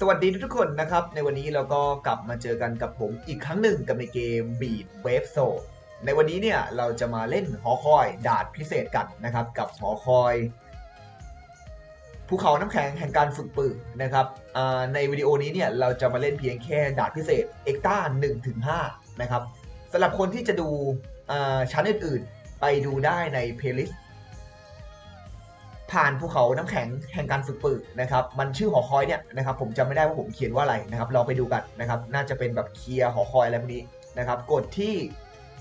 สวัสดีทุกคนนะครับ ในวันนี้เราก็กลับมาเจอกันกับผมอีกครั้งหนึ่งกับในเกม Beat Wave s o ในวันนี้เนี่ยเราจะมาเล่นหอคอยดาดพิเศษกันนะครับ กับหอคอยภูเขาน้ำแข็งแห่งการฝึกปืนนะครับในวิดีโอนี้เนี่ยเราจะมาเล่นเพียงแค่ดาดพิเศษเอ็กต้า1ถึง5นะครับสำหรับคนที่จะดูอ่าชั้นอื่นๆ ไปดูได้ในเพลย์ลิสต์ ผ่านภูเขาน้ำแข็งแห่งการฝึกปืนนะครับ มันชื่อหอคอยเนี่ยนะครับ ผมจำไม่ได้ว่าผมเขียนว่าอะไรนะครับลองไปดูกันนะครับ น่าจะเป็นแบบเคลียร์หอคอยอะไรพวกนี้นะครับ กดที่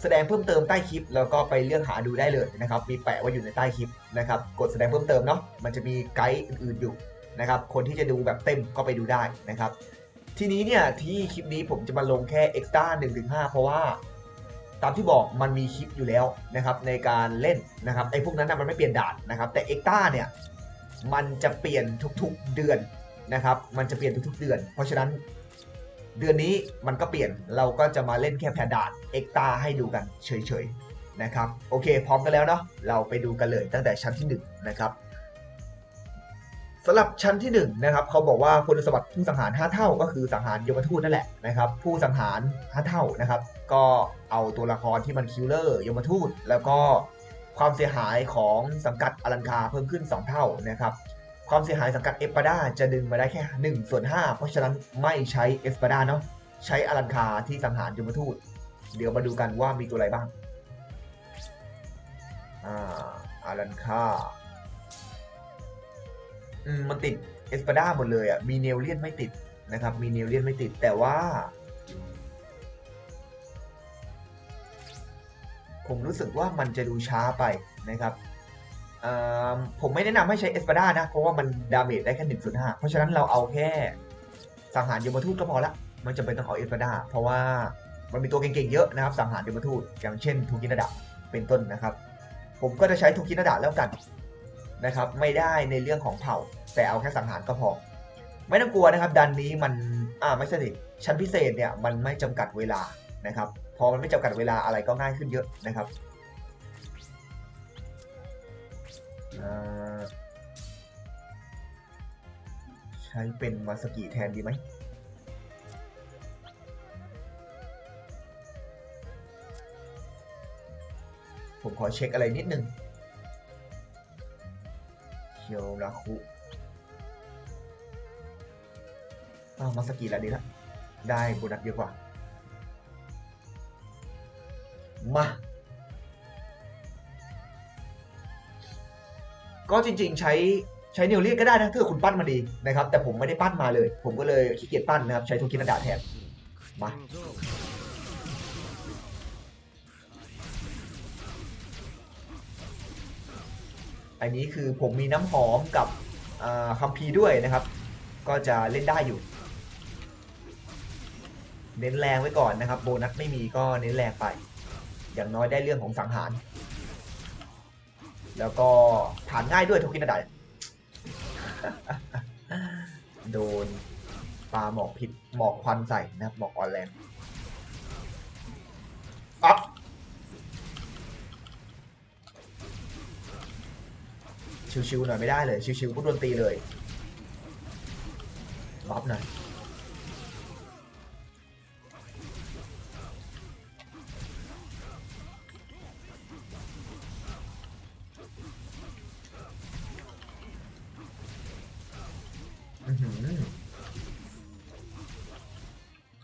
แสดงเพิ่มเติมใต้คลิป แล้วก็ไปเลือกหาดูได้เลยนะครับ มีแปะไว้อยู่ในใต้คลิปนะครับ กดแสดงเพิ่มเติมเนาะ มันจะมีไกด์อื่นๆอยู่นะครับ คนที่จะดูแบบเต็มก็ไปดูได้นะครับ ทีนี้เนี่ยที่คลิปนี้ผมจะมาลงแค่ extra 1-5 เพราะว่า ตามที่บอกมันมีคลิปอยู่แล้วนะครับในการเล่นนะครับไอ้พวกนั้นนะมันไม่เปลี่ยนด่านนะครับแต่เอ็กต้าเนี่ยมันจะเปลี่ยนทุกๆเดือนนะครับมันจะเปลี่ยนทุกๆเดือน เพราะฉะนั้นเดือนนี้มันก็เปลี่ยนเราก็จะมาเล่นแค่แพนด่านเอ็กต้าให้ดูกันเฉยๆนะครับโอเคพร้อมกันแล้วเนาะเราไปดูกันเลยตั้งแต่ชั้นที่1นะครับ สำหรับชั้นที่1นะครับเขาบอกว่าคุณสมบัติผู้สังหาร 5 เท่า ก็คือสังหารยมทูตนั่นแหละนะครับผู้สังหาร 5 เท่านะครับ ก็เอาตัวละครที่มันคิลเลอร์ยมทูตแล้วก็ความเสียหายของสังกัดอลันคาเพิ่มขึ้น 2 เท่านะครับความเสียหายสังกัดเอสปาดาจะดึงมาได้แค่1ส่วน5เพราะฉะนั้นไม่ใช้เอสปาดาเนาะใช้อลันคาที่สังหารยมทูต เดี๋ยวมาดูกันว่ามีตัวอะไรบ้างอ่าอลันคา มันติดเอสปาดาหมดเลยอะมีเนลเลียนไม่ติดนะครับ มีเนลเลียนไม่ติดแต่ว่า ผมรู้สึกว่ามันจะดูช้าไปนะครับอ่าผมไม่แนะนำให้ใช้เอสปาดานะ เพราะว่ามันดาเมจได้แค่หนึ่งส่วนห้าเพราะฉะนั้นเราเอาแค่สังหารยมทูตก็พอละมันจะเป็นต้องเอาเอสปาดาเพราะว่ามันมีตัวเก่งๆเยอะนะครับ สังหารยมทูตอย่างเช่นทูกินาดะเป็นต้นนะครับ ผมก็จะใช้ทูกินาดะแล้วกันนะครับ ไม่ได้ในเรื่องของเผ่า แต่เอาแค่สังหารก็พอ ไม่ต้องกลัวนะครับ ดันนี้มันอ่าไม่ใช่สิชั้นพิเศษเนี่ยมันไม่จำกัดเวลานะครับ พอมันไม่จำกัดเวลาอะไรก็ง่ายขึ้นเยอะนะครับใช้เป็นมาสกิแทนดีไหมผมขอเช็คอะไรนิดนึงเคียวราคุ อ้าวมาสกิแล้วดีละ ได้โบนัสเยอะกว่า มา ก็จริง ๆ ใช้ใช้เนวเลียนก็ได้นะถ้าคุณปั้นมาดีนะครับ แต่ผมไม่ได้ปั้นมาเลย ผมก็เลยขี้เกียจปั้นนะครับ ใช้โทคินดาแทน มาอันนี้คือผมมีน้ำหอมกับคัมพีด้วยนะครับ ก็จะเล่นได้อยู่ เน้นแรงไว้ก่อนนะครับ โบนัสไม่มีก็เน้นแรงไป อย่างน้อยได้เรื่องของสังหาร แล้วก็ผ่านง่ายด้วยทุกินาดาโดนปลาหมอกผิดหมอกควันใส่นะครับหมอกอ่อนแรงอ๊ะชิวๆหน่อยไม่ได้เลย ชิวๆก็โดนตีเลยบัฟหน่อย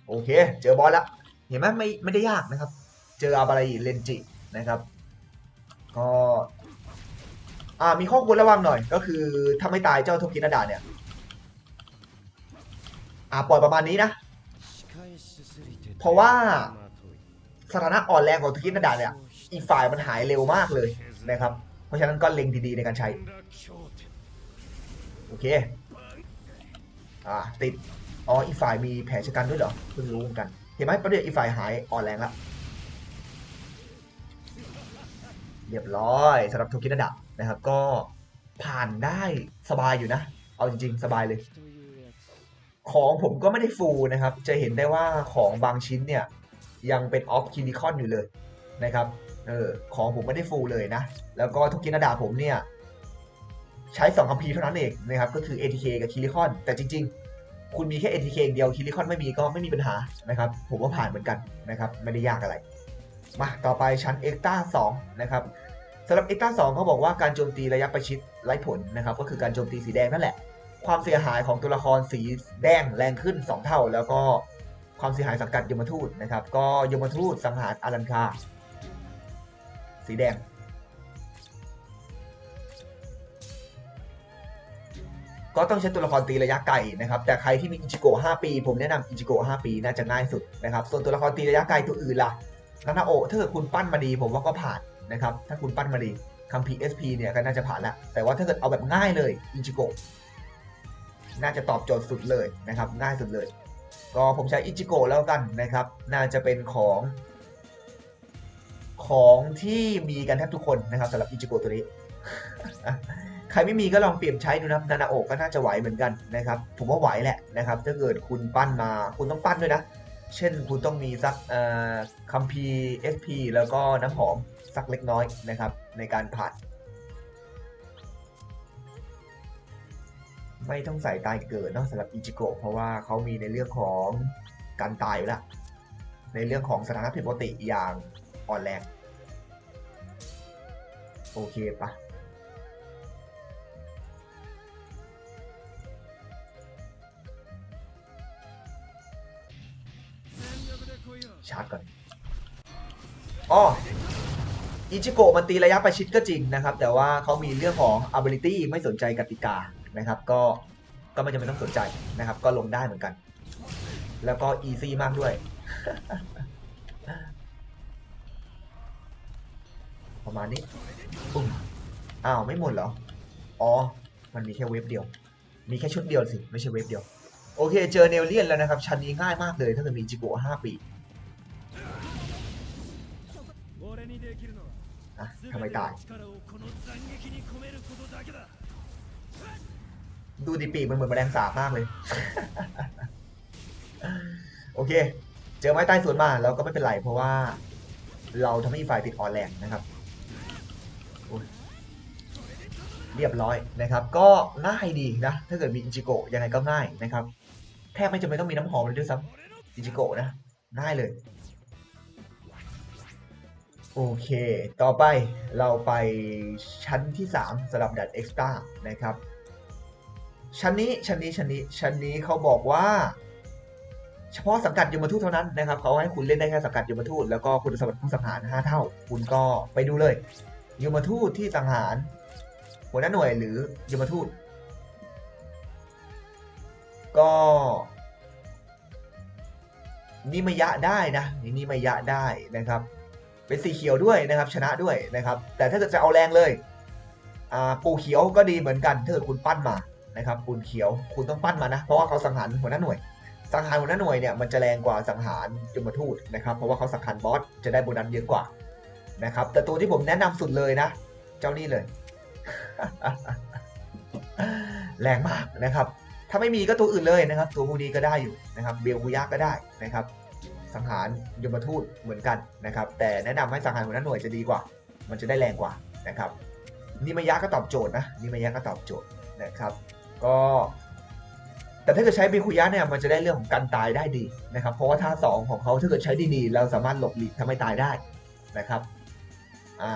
โอเค เจอบอสแล้ว เห็นไหมไม่ไม่ได้ยากนะครับ เจออาบาราอิเลนจินะครับ ก็อ่ามีข้อควรระวังหน่อย ก็คือถ้าไม่ตายเจ้าโทกินาดาเนี่ย อ่าปล่อยประมาณนี้นะ เพราะว่าสถานะอ่อนแรงของโทกินาดาเนี่ย อีกฝ่ายมันหายเร็วมากเลยนะครับ เพราะฉะนั้นก็เล็งดีๆในการใช้ โอเค อ่าติดอ๋ออีกฝ่ายมีแผลชะกันด้วยเหรอเพิ่งรู้เหมือนกัน เห็นไหมประเดี๋ยวอีกฝ่ายหายอ่อนแรงล้วเรียบร้อยสำหรับโทกินาดะนะครับ ก็ผ่านได้สบายอยู่นะ เอาจริง ๆ สบายเลย ของผมก็ไม่ได้ฟูนะครับ จะเห็นได้ว่าของบางชิ้นเนี่ย ยังเป็นออฟคินิคอนอยู่เลยนะครับเออของผมไม่ได้ฟูเลยนะ แล้วก็ทุกินาดาผมเนี่ย ใช้ 2คัมภีร์เท่านั้นเองนะครับก็คือ ATK กับคิริคอน แต่จริง ๆ คุณมีแค่ ATK องเดียวคิริคอนไม่มีก็ไม่มีปัญหานะครับ ผมว่าผ่านเหมือนกันนะครับ ไม่ได้ยากอะไร มาต่อไปชั้นเอ็กต้า2นะครับสำหรับเอ็กต้า2เขาบอกว่าการโจมตีระยะประชิดไร้ผลนะครับ ก็คือการโจมตีสีแดงนั่นแหละ ความเสียหายของตัวละครสีแดงแรงขึ้น 2 เท่า แล้วก็ความเสียหายสังกัดยมทูตนะครับ ก็ยมทูตสังหารอารันคาสีแดง ก็ต้องใช้ตัวละครตีระยะไกลนะครับ แต่ใครที่มีอิจิโกะ5ปี ผมแนะนำอิจิโกะ5ปีน่าจะง่ายสุดนะครับ ส่วนตัวละครตีระยะไกลตัวอื่นล่ะนานาโอะถ้าเกิดคุณปั้นมาดี ผมว่าก็ผ่านนะครับ ถ้าคุณปั้นมาดีคัมพี SP เนี่ยก็น่าจะผ่านล้วแต่ว่าถ้าเกิดเอาแบบง่ายเลยอิจิโกะน่าจะตอบโจทย์สุดเลยนะครับ ง่ายสุดเลย ก็ผมใช้อิจิโกะแล้วกันนะครับ น่าจะเป็นของของที่มีกันแทบทุกคนนะครับสำหรับอิจิโกะตัวนี้ ใครไม่มีก็ลองเปลี่ยนใช้ดูนะนานาโอะก็น่าจะไหวเหมือนกันนะครับ ผมว่าไหวแหละนะครับ ถ้าเกิดคุณปั้นมาคุณต้องปั้นด้วยนะ เช่นคุณต้องมีสักคัมพีเอสพีแล้วก็น้ำหอมสักเล็กน้อยนะครับ ในการผ่านไม่ต้องใส่ตายเกิดเนอะสำหรับอิจิโกะเพราะว่าเขามีในเรื่องของการตายอยู่แล้ว ในเรื่องของสถานะผิดปกติอย่างอ่อนแรง โอเคปะาร์จก่อนอ๋ออิจิโกะมันตีระยะประชิดก็จริงนะครับ แต่ว่าเขามีเรื่องของ ability ไม่สนใจกติกานะครับ ก็ก็ไม่จำเป็นต้องสนใจนะครับ ก็ลงได้เหมือนกัน แล้วก็ easy มากด้วย ประมาณนี้ปุ้มอ้าว ไม่หมดเหรอ อ๋อ มันมีแค่เวฟเดียว มีแค่ชุดเดียวสิ ไม่ใช่เวฟเดียว โอเค เจอเนลเลียนแล้วนะครับ ชั้นนี้ง่ายมากเลย ถ้าเกิดมีจิโกะห้าปี ทำไมตาย ดูดีปีกมันเหมือนแมลงสาบมากเลย โอเค เจอไม้ใต้สวนมาเราก็ไม่เป็นไรเพราะว่า เราทำให้ฝ่ายติดออนแรงนะครับเรียบร้อยนะครับ ก็ง่ายดีนะ ถ้าเกิดมีอิจิโกะยังไงก็ง่ายนะครับ แทบไม่จำเป็นต้องมีน้ำหอมเลยด้วยซ้ำอิจิโกะนะง่ายเลย โอเค ต่อไปเราไปชั้นที่ 3สำหรับดัดเอ็กซ์ต้านะครับ ชั้นนี้ชั้นนี้ชั้นนี้ชั้นนี้เขาบอกว่า เฉพาะสังกัดยมทูตเท่านั้นนะครับเขาให้คุณเล่นได้แค่สังกัดยมทูตแล้วก็คุณสมบัติผู้สังหาร5เท่า คุณก็ไปดูเลยยมทูตที่สังหาร หัวหน้าหน่วยหรือยมทูต ก็นิมยะได้นะนิมยะได้นะครับ เป็นสีเขียวด้วยนะครับ ชนะด้วยนะครับ แต่ถ้าเกิดจะเอาแรงเลยปูเขียวก็ดีเหมือนกันถ้าเกิดคุณปั้นมานะครับปูนเขียวคุณต้องปั้นมานะ เพราะว่าเขาสังหารหัวหน้าหน่วย สังหารหัวหน้าหน่วยเนี่ยมันจะแรงกว่าสังหารยมทูตนะครับเพราะว่าเขาสังหารบอสจะได้โบนัสเยอะกว่านะครับ แต่ตัวที่ผมแนะนำสุดเลยนะ เจ้านี่เลย แรงมากนะครับ ถ้าไม่มีก็ตัวอื่นเลยนะครับ ตัวพวกนี้ก็ได้อยู่นะครับ เบลกุยะก็ได้นะครับ สังหารยมทูตเหมือนกันนะครับ แต่แนะนำให้สังหารหัวหน้าหน่วยจะดีกว่า มันจะได้แรงกว่านะครับนิมายะก็ตอบโจทย์นะนิมายะก็ตอบโจทย์นะครับ ก็แต่ถ้าเกิดใช้เบคุยะเนี่ยมันจะได้เรื่องของการตายได้ดีนะครับ เพราะว่าท่าสองของเขาถ้าเกิดใช้ดีๆเราสามารถหลบหลีกทำให้ตายได้นะครับอ่า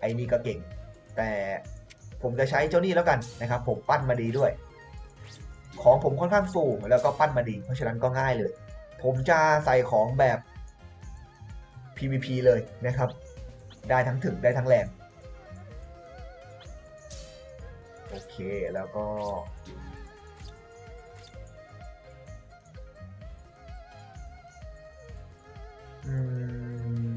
ไอ้นี่ก็เก่ง แต่ผมจะใช้เจ้านี่แล้วกันนะครับ ผมปั้นมาดีด้วย ของผมค่อนข้างสูงแล้วก็ปั้นมาดี เพราะฉะนั้นก็ง่ายเลย ผมจะใส่ของแบบ PVP เลยนะครับ ได้ทั้งถึงได้ทั้งแรงโอเค แล้วก็ อืม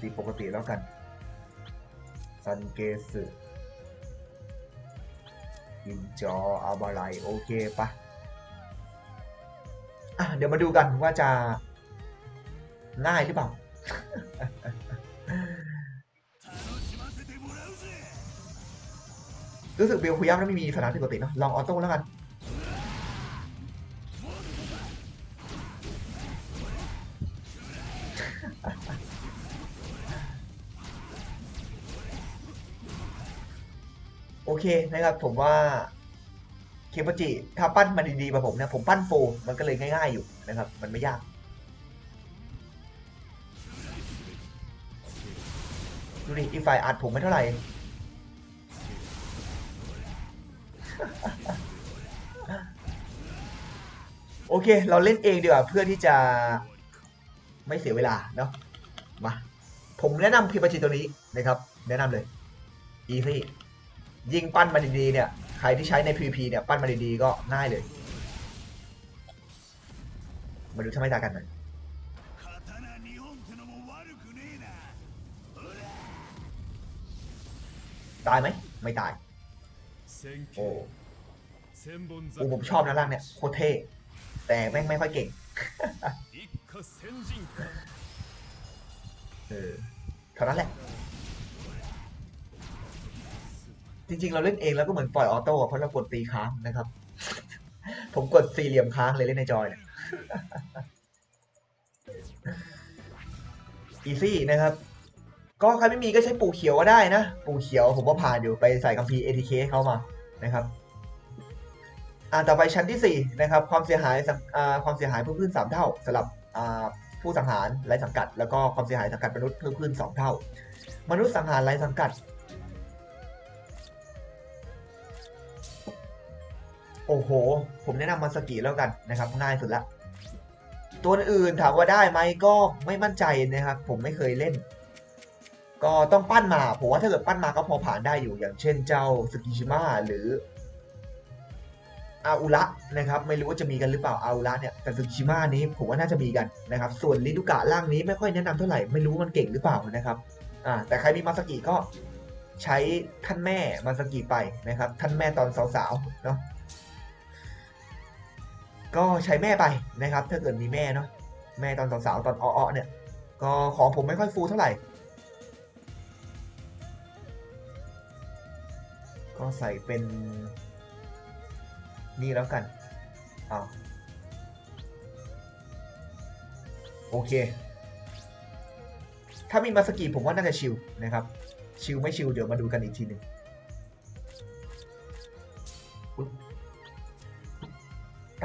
ตีปกติแล้วกัน ซันเกสึอินจออาบาไลโอเคปะ่ะ เดี๋ยวมาดูกันว่าจะง่ายหรือเปล่า รู้สึกเบลคุยามันไม่มีสถานที่ปกติเนอะลองออโต้แล้วกันโอเคนะครับผมว่า เคปจิถ้าปั้นมาดีๆแบบผมเนี่ยผมปั้นโฟมันก็เลยง่ายๆอยู่นะครับ มันไม่ยาก ดูดิอีกฝ่ายอัดผมไม่เท่าไหร่ โอเค เราเล่นเองดีกว่า เพื่อที่จะไม่เสียเวลาเนาะมา ผมแนะนำพีปจิตัวนี้นะครับ แนะนำเลย อีซี่ยิงปั้นมาดีๆเนี่ย ใครที่ใช้ใน PVP เนี่ยปั้นมาดีๆก็ง่ายเลย มาดูทำไมตากันหน่อยตายไหมไม่ตาย โอ้โอ้ผมชอบนะร่างเนี่ยโคตรเท่แต่แม่งไม่ค่อยเก่งเออเท่านั้นแหละ จริงๆ เราเล่นเองแล้วก็เหมือนปล่อยออโต้เพราะเรากดตีค้างนะครับ ผมกดสี่เหลี่ยมค้างเลยเล่นในจอยเนี่ยอีซี่นะครับ ก็ใครไม่มีก็ใช้ปูเขียวก็ได้นะ ปูเขียวผมว่าผ่านอยู่ไปใส่คัมภีร์ ATK ให้เขามานะครับอ่าต่อไปชั้นที่ 4 นะครับ ความเสียหายอ่าความเสียหายเพิ่มขึ้น 3 เท่าสำหรับอ่าผู้สังหารไร้สังกัด แล้วก็ความเสียหายสังกัดมนุษย์เพิ่มขึ้น 2 เท่า มนุษย์สังหารไร้สังกัด โอ้โห ผมแนะนำมาสกีแล้วกันนะครับ ง่ายสุดละ ตัวอื่นถามว่าได้ไหมก็ไม่มั่นใจนะครับ ผมไม่เคยเล่น ก็ต้องปั้นมา ผมว่าถ้าเกิดปั้นมาก็พอผ่านได้อยู่ อย่างเช่นเจ้าสกิชิมะหรืออาอุระนะครับ ไม่รู้ว่าจะมีกันหรือเปล่าอาอุระเนี่ยแต่สึกิชิมะนี้ผมว่าน่าจะมีกันนะครับ ส่วนลิดุกะร่างนี้ไม่ค่อยแนะนำเท่าไหร่ไม่รู้มันเก่งหรือเปล่านะครับอ่าแต่ใครมีมาสกิก็ใช้ท่านแม่มาสกิไปนะครับ ท่านแม่ตอนสาวๆเนาะ ก็ใช้แม่ไปนะครับ ถ้าเกิดมีแม่เนาะแม่ตอนสาวๆตอนอ้อๆเนี่ยก็ของผมไม่ค่อยฟูเท่าไหร่ ก็ใส่เป็นนี่แล้วกันอ้าวโอเค ถ้ามีมาสกีผมว่าน่าจะชิลนะครับ ชิลไม่ชิลเดี๋ยวมาดูกันอีกทีหนึ่ง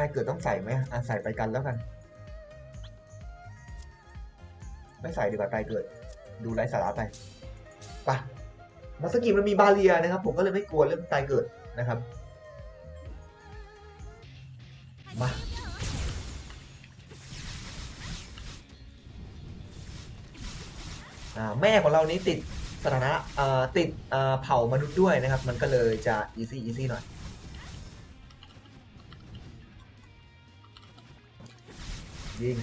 ใต้เกิดต้องใส่ไหมอะใส่ไปกันแล้วกัน ไม่ใส่ดีกว่าใต้เกิด ดูไร้สาระไปไปะมาสกีมันมีบาเรียนะครับ ผมก็เลยไม่กลัวเรื่องตายเกิดนะครับ มาแม่ของเรานี้ติดสถานะติดเผ่ามนุษย์ด้วยนะครับ มันก็เลยจะ easy easy หน่อย ยิง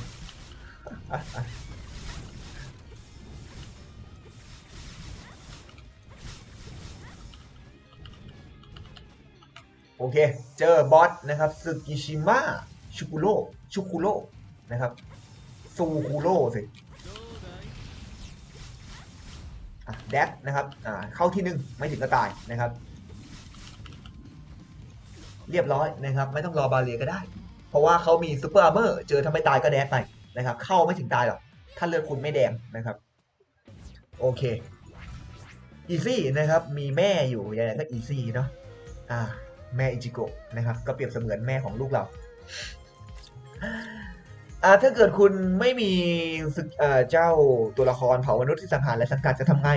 โอเค เจอบอสนะครับสึกิชิมะชุกุโร่ชุกุโร่นะครับซูคุโร่สิแดกนะครับเข้าที่หนึ่งไม่ถึงก็ตายนะครับ เรียบร้อยนะครับ ไม่ต้องรอบาเลียก็ได้ เพราะว่าเขามีซูเปอร์อาร์เมอร์เจอทำไม่ตายก็แดดไปนะครับ เข้าไม่ถึงตายหรอก ถ้าเลือดคุณไม่แดงนะครับ โอเคอีซี่นะครับ มีแม่อยู่ยังไงก็อีซี่เนาะอ่า แม่อิจิโกะนะครับ ก็เปรียบเสมือนแม่ของลูกเราอ่าถ้าเกิดคุณไม่มีสึกเอ่อเจ้าตัวละครเผ่ามนุษย์ที่สังหารและสังกัดจะทำไง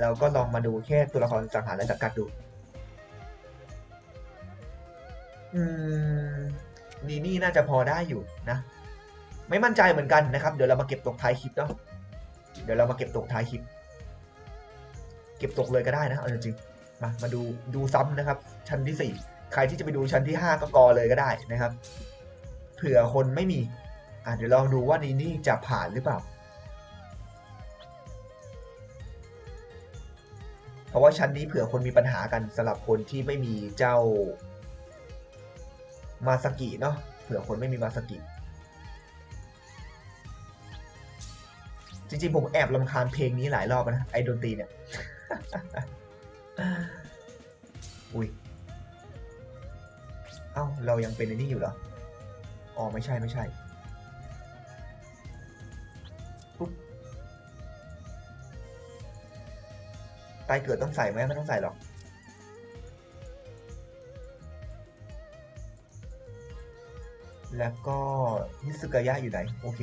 เราก็ลองมาดูแค่ตัวละครสังหารและสังกัดดู อืม นีนี่น่าจะพอได้อยู่นะ ไม่มั่นใจเหมือนกันนะครับ เดี๋ยวเรามาเก็บตกท้ายคลิปเนาะเดี๋ยวเรามาเก็บตกท้ายคลิป เก็บตกเลยก็ได้นะเอาจริงๆมามาดูดูซ้ำนะครับ ชั้นที่สี่ใครที่จะไปดูชั้นที่ห้าก็กอเลยก็ได้นะครับเผื่อคนไม่มีอะเดี๋ยวลองดูว่านีนี่จะผ่านหรือเปล่า เพราะว่าชั้นนี้เผื่อคนมีปัญหากันสำหรับคนที่ไม่มีเจ้า มาสกิเนาะเผื่อคนไม่มีมาสกิ จริงๆ ผมแอบลำคาญเพลงนี้หลายรอบนะ ไอดนตรีเนี่ย อุ้ย เอ้า เรายังเป็นไอ้นี่อยู่เหรอ อ๋อ ไม่ใช่ไม่ใช่ปุ๊บตายเกิดต้องใส่ไหมไม่ต้องใส่หรอก แล้วก็นิสกายะอยู่ไหน โอเค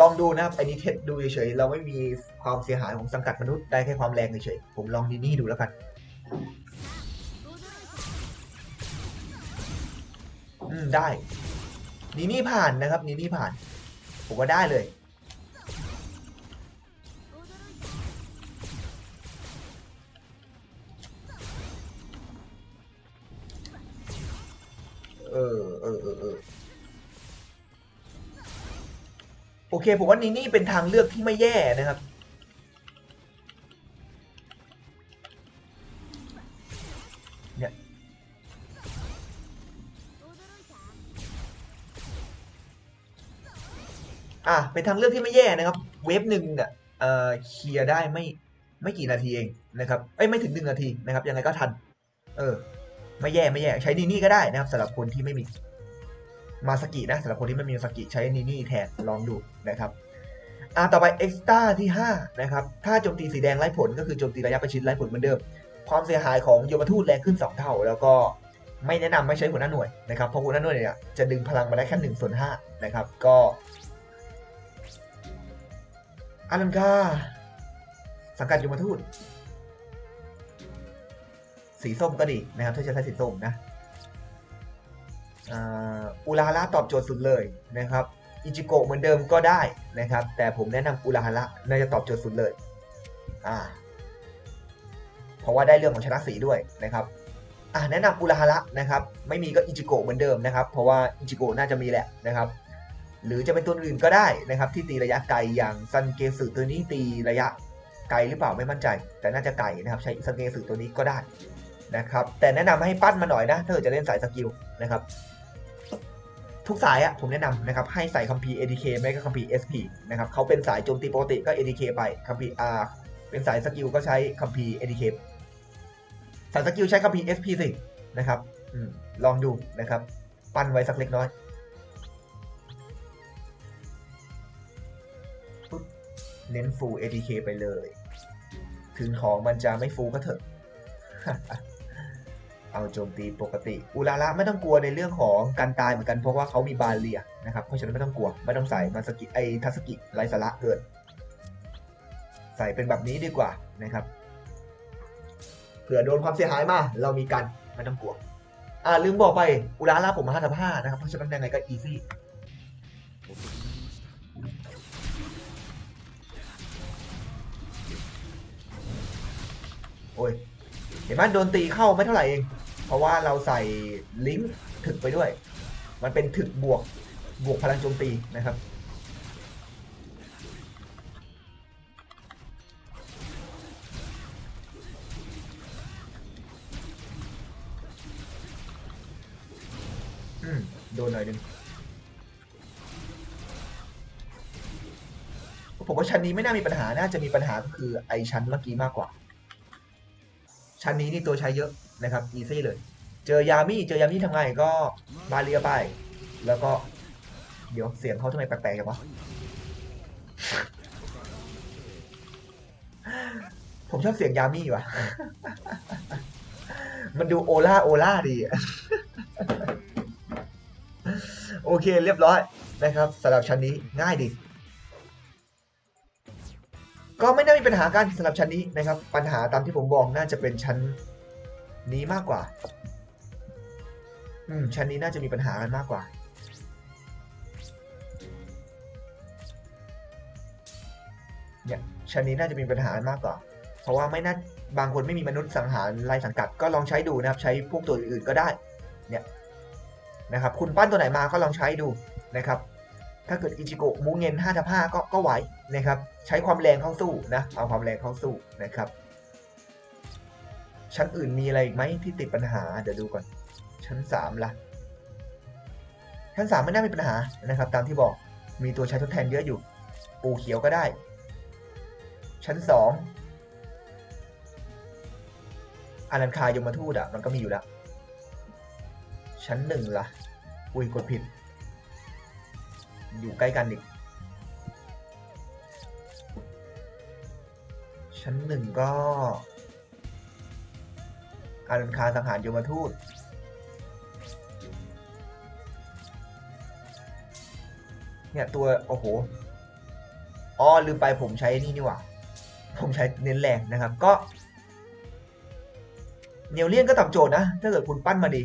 ลองดูนะครับ อันนี้เทสดูเฉยๆ เราไม่มีความเสียหายของสังกัดมนุษย์ ได้แค่ความแรงเฉยๆ ผมลองนีนี่ดูแล้วกัน อืม ได้นีนี่ผ่านนะครับนีนี่ผ่าน ผมว่าได้เลย เออเออเออ ออโอเคผมว่านี่นี่เป็นทางเลือกที่ไม่แย่นะครับ เนี่ย อะเป็นทางเลือกที่ไม่แย่นะครับ เวฟหนึ่งเนี่ยเอ่อเคลียร์ได้ไม่ไม่กี่นาทีเองนะครับเอ้ยไม่ถึงหนึ่งนาทีนะครับยังไงก็ทัน เออ ไม่แย่ไม่แย่ใช้นีนี่ก็ได้นะครับสำหรับคนที่ไม่มี มาสกินะสำหรับคนที่ไม่มีมาสกิใช้นีนี่แทนลองดูนะครับอ่าต่อไปเอ็กซ์ต้าที่5นะครับถ้าโจมตีสีแดงไร้ผลก็คือโจมตีระยะประชิดไร้ผลเหมือนเดิม ความเสียหายของโยมทูตแรงขึ้น 2 เท่า แล้วก็ไม่แนะนำไม่ใช้หัวหน้าหน่วยนะครับเพราะหัวหน้าหน่วยเนี่ยจะดึงพลังมาได้แค่หนึ่งส่วนห้านะครับก็อารันคาสังกัดโยมทูตสีส้มก็ดีนะครับถ้าจะใช้สีส้มนะ อุลาฮาระตอบโจทย์สุดเลยนะครับอิจิโกะเหมือนเดิมก็ได้นะครับ แต่ผมแนะนำอุลาฮาระน่าจะตอบโจทย์สุดเลยอ่าเพราะว่าได้เรื่องของชนะสีด้วยนะครับอ่าแนะนำอุลาฮาระนะครับ ไม่มีก็อิจิโกะเหมือนเดิมนะครับ เพราะว่าอิจิโกะน่าจะมีแหละนะครับหรือจะเป็นตัวอื่นก็ได้นะครับ ที่ตีระยะไกลอย่างซันเกสึตัวนี้ตีระยะไกลหรือเปล่าไม่มั่นใจ แต่น่าจะไกลนะครับ ใช้ซันเกสึตัวนี้ก็ได้นะครับ แต่แนะนำให้ปั้นมาหน่อยนะถ้าเกิดจะเล่นสายสกิลนะครับ ทุกสายอะผมแนะนำนะครับให้ใส่คัมภีร์ ADK ไม่ก็คัมภีร์ SP นะครับเขาเป็นสายโจมตีปกติก็ ADK ไปคัมภีร์ R เป็นสายสกิลก็ใช้คัมภีร์ ADK สายสกิลใช้คัมภีร์ SP สินะครับอมลองดูนะครับ ปั้นไว้สักเล็กน้อยปุ๊บเน้น full ADK ไปเลย ถึงของมันจะไม่ฟูก็เถอะ เอาโจมตีปกติ อุลาระไม่ต้องกลัวในเรื่องของการตายเหมือนกันเพราะว่าเขามีบาเลียนะครับเพราะฉะนั้นไม่ต้องกลัวไม่ต้องใส่มาสกิไอทัสกิไรสาระเกิน ใส่เป็นแบบนี้ดีกว่านะครับเผื่อโดนความเสียหายมาเรามีกันไม่ต้องกลัวอ่าลืมบอกไปอุลาระผมมาห้าทับห้านะครับเพราะฉะนั้นยังไงก็อีซี่โอ้ยเห็นไหมโดนตีเข้าไม่เท่าไหร่เอง เพราะว่าเราใส่ลิงก์ถึกไปด้วย มันเป็นถึกบวกบวกพลังโจมตีนะครับ อืม โดนหน่อยหนึงผมว่าชั้นนี้ไม่น่ามีปัญหา น่าจะมีปัญหาก็คือไอชั้นเมื่อกี้มากกว่า ชั้นนี้นี่ตัวใช้เยอะ นะครับอีซี่เลย เจอยามี่เจอยามี่ทำไงก็บาเรียไป แล้วก็เดี๋ยวเสียงเขาทำไมแปลกๆจังวะผมชอบเสียงยามี่ว่ะ มันดูโอล่าโอล่าดี โอเคเรียบร้อยนะครับสำหรับชั้นนี้ง่ายดี ก็ไม่น่ามีปัญหากันสำหรับชั้นนี้นะครับ ปัญหาตามที่ผมบอกน่าจะเป็นชั้น นี้มากกว่า อืม ชั้นนี้น่าจะมีปัญหากันมากกว่า เนี่ย ชั้นนี้น่าจะมีปัญหากันมากกว่า เพราะว่าไม่น่า บางคนไม่มีมนุษย์สังหารลายสังกัด ก็ลองใช้ดูนะครับ ใช้พวกตัวอื่นๆก็ได้ เนี่ย นะครับ คุณปั้นตัวไหนมาก็ลองใช้ดูนะครับ ถ้าเกิดอิจิโกะมูเงิน5ทับ5ก็ ก็ไหวนะครับ ใช้ความแรงเข้าสู้นะ เอาความแรงเข้าสู้นะครับ ชั้นอื่นมีอะไรอีกไหมที่ติดปัญหา เดี๋ยวดูก่อน ชั้น3ล่ะชั้น3ไม่น่ามีปัญหานะครับ ตามที่บอกมีตัวใช้ทดแทนเยอะอยู่ ปูเขียวก็ได้ ชั้น2อานันคายมทูตอะ มันก็มีอยู่แล้ว ชั้นหนึ่งล่ะ อุ้ยกดผิด อยู่ใกล้กันอีกชั้นหนึ่งก็ อารันคาสังหารยมทูตเนี่ยตัวโอ้โหอ๋อลืมไปผมใช้นี่นี่หว่าผมใช้เน้นแรงนะครับก็เนวเลียนก็ตอบโจทย์นะ ถ้าเกิดคุณปั้นมาดี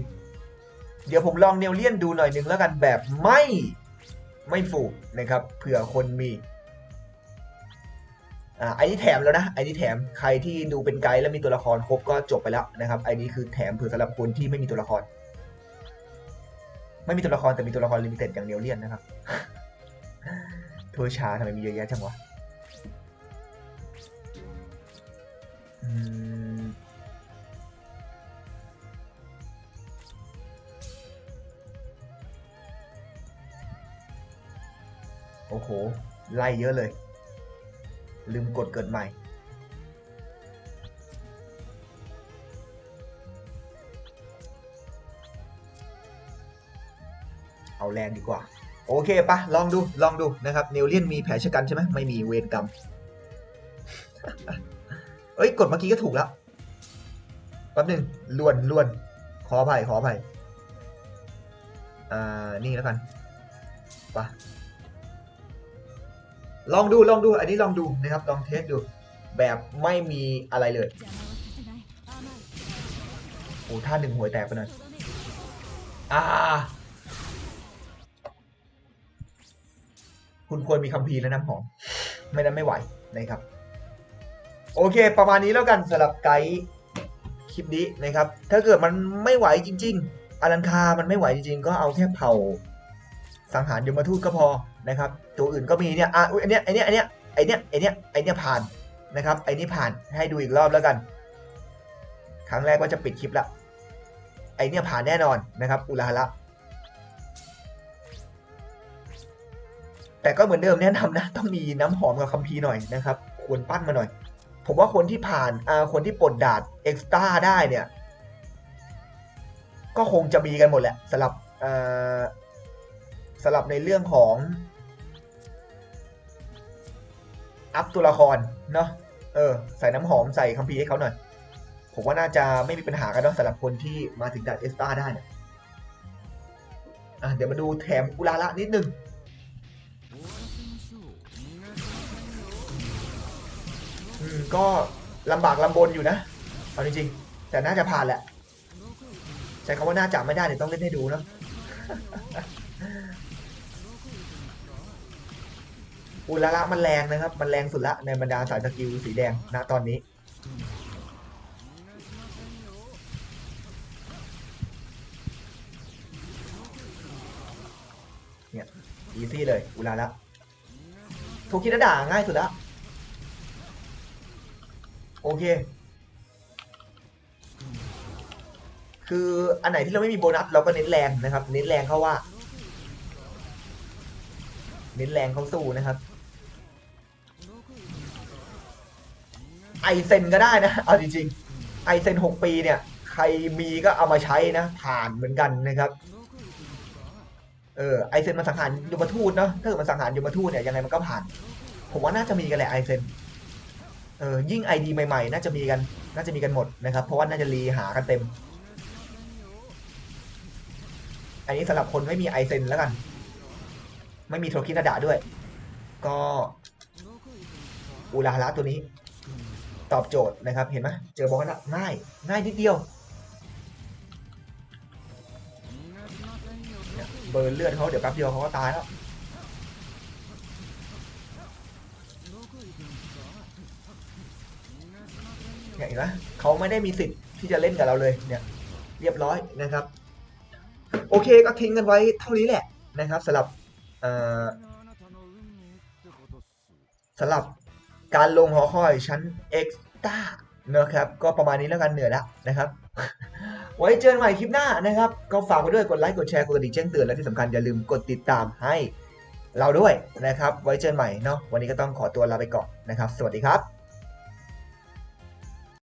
เดี๋ยวผมลองเนวเลียนดูหน่อยหนึงแล้วกันแบบไม่ไม่ฟูนะครับเผื่อคนมี อ่าไอ้นี่แถมแล้วนะไอ้นี่แถมใครที่ดูเป็นไกด์แล้วมีตัวละครครบก็จบไปแล้วนะครับไอ้นี้คือแถมเผื่อสำหรับคนที่ไม่มีตัวละคร ไม่มีตัวละครแต่มีตัวละครลิมิเต็ดอย่างเดียวเลียนนะครับทัวชาทำไมมีเยอะแยะจังวะโอ้โห ไล่เยอะเลย ลืมกดเกิดใหม่เอาแรงดีกว่า โอเคปะลองดูลองดูนะครับเนลเลียนมีแผลชะกันใช่ไหมไม่มีเวรกรรมเอ้ยกดเมื่อกี้ก็ถูกแล้วแป๊บหนึ่งลวนลวน ขออภัยขออภัยอ่านี่แล้วกันไปะ ลองดูลองดู อันนี้ลองดูนะครับลองเทสดู แบบไม่มีอะไรเลยโอ้ท่าหนึ่งหวยแตกไปหน่อยอ่า คุณควรมีคำพีและน้ำหอม ไม่นั้นไม่ไหวนะครับ โอเค ประมาณนี้แล้วกันสำหรับไกด์คลิปนี้นะครับ ถ้าเกิดมันไม่ไหวจริง ๆอลันคา มันไม่ไหวจริงๆ ก็เอาแค่เผาสังหารยมทูตก็พอ นะครับ ตัวอื่นก็มีเนี่ยอะอันเนี้ยไอเนี้ยไอเนี้ยไอเนี้ยไอเนี้ยไอเนี้ยผ่านนะครับไอนี้ผ่านให้ดูอีกรอบแล้วกัน ครั้งแรกว่าจะปิดคลิปละไอเนี่ยผ่านแน่นอนนะครับ อุลาฮะแต่ก็เหมือนเดิมแนะนำนะต้องมีน้ำหอมกับคัมภีร์หน่อยนะครับ ควรปั้นมาหน่อย ผมว่าคนที่ผ่านอ่าคนที่ปลดดาดเอ็กซ์ต้าได้เนี่ย ก็คงจะมีกันหมดแหละสำหรับอ่อสำหรับในเรื่องของ อัพตัวละครเนาะเออใส่น้ำหอมใส่คัมภีร์ให้เขาหน่อย ผมว่าน่าจะไม่มีปัญหากันเนาะสำหรับคนที่มาถึงดัดเอสตาได้เนี่ยอะเดี๋ยวมาดูแถมอุลาละนิดนึงอืมก็ลำบากลำบนอยู่นะเอาจริงๆแต่น่าจะผ่านแหละใช้คำว่าน่าจะไม่ได้เนี่ยวต้องเล่นให้ดูเนาะ อุลาละมันแรงนะครับ มันแรงสุดละในบรรดาสายสกิลสีแดงณตอนนี้ เนี่ยอีซี่เลย อุลาละถูกคิดด่าง่ายสุดละ โอเค คืออันไหนที่เราไม่มีโบนัสเราก็เน้นแรงนะครับ เน้นแรงเข้าว่า เน้นแรงเข้าสู้นะครับ ไอเซนก็ได้นะเอาจริงๆไอเซนหกปีเนี่ย ใครมีก็เอามาใช้นะ ผ่านเหมือนกันนะครับเออไอเซนมันสังหารยมทูตเนาะถ้าเกิดมันสังหารยมทูตเนี่ยยังไงมันก็ผ่าน ผมว่าน่าจะมีกันแหละไอเซนเออยิ่งไอดีใหม่ๆ น่าจะมีกัน น่าจะมีกันหมดนะครับ เพราะว่าน่าจะรีหากันเต็ม อันนี้สำหรับคนไม่มีไอเซนแล้วกัน ไม่มีโทรคินาดาด้วย ก็อูลาฮาระตัวนี้ ตอบโจทย์นะครับ เห็นไหมเจอบอลละง่ายง่ายนิดเดียวเบิร์นเลือดเขาเดี๋ยวแป๊บเดียวเขาก็ตายแล้วเนี่ยเห็นไหมเขาไม่ได้มีสิทธิ์ที่จะเล่นกับเราเลยเนี่ยเรียบร้อยนะครับ โอเคก็ทิ้งกันไว้เท่านี้แหละนะครับสำหรับสำหรับ การลงหอคอยชั้นเอ็กซ์ต้านะครับ ก็ประมาณนี้แล้วกันเหนื่อยแล้วนะครับ ไว้เจอกันใหม่คลิปหน้านะครับ ก็ฝากไว้ด้วยกดไลค์กดแชร์กดกระดิ่งแจ้งเตือนและที่สำคัญอย่าลืมกดติดตามให้เราด้วยนะครับ ไว้เจอกันใหม่เนาะวันนี้ก็ต้องขอตัวลาไปก่อนนะครับ สวัสดีครับ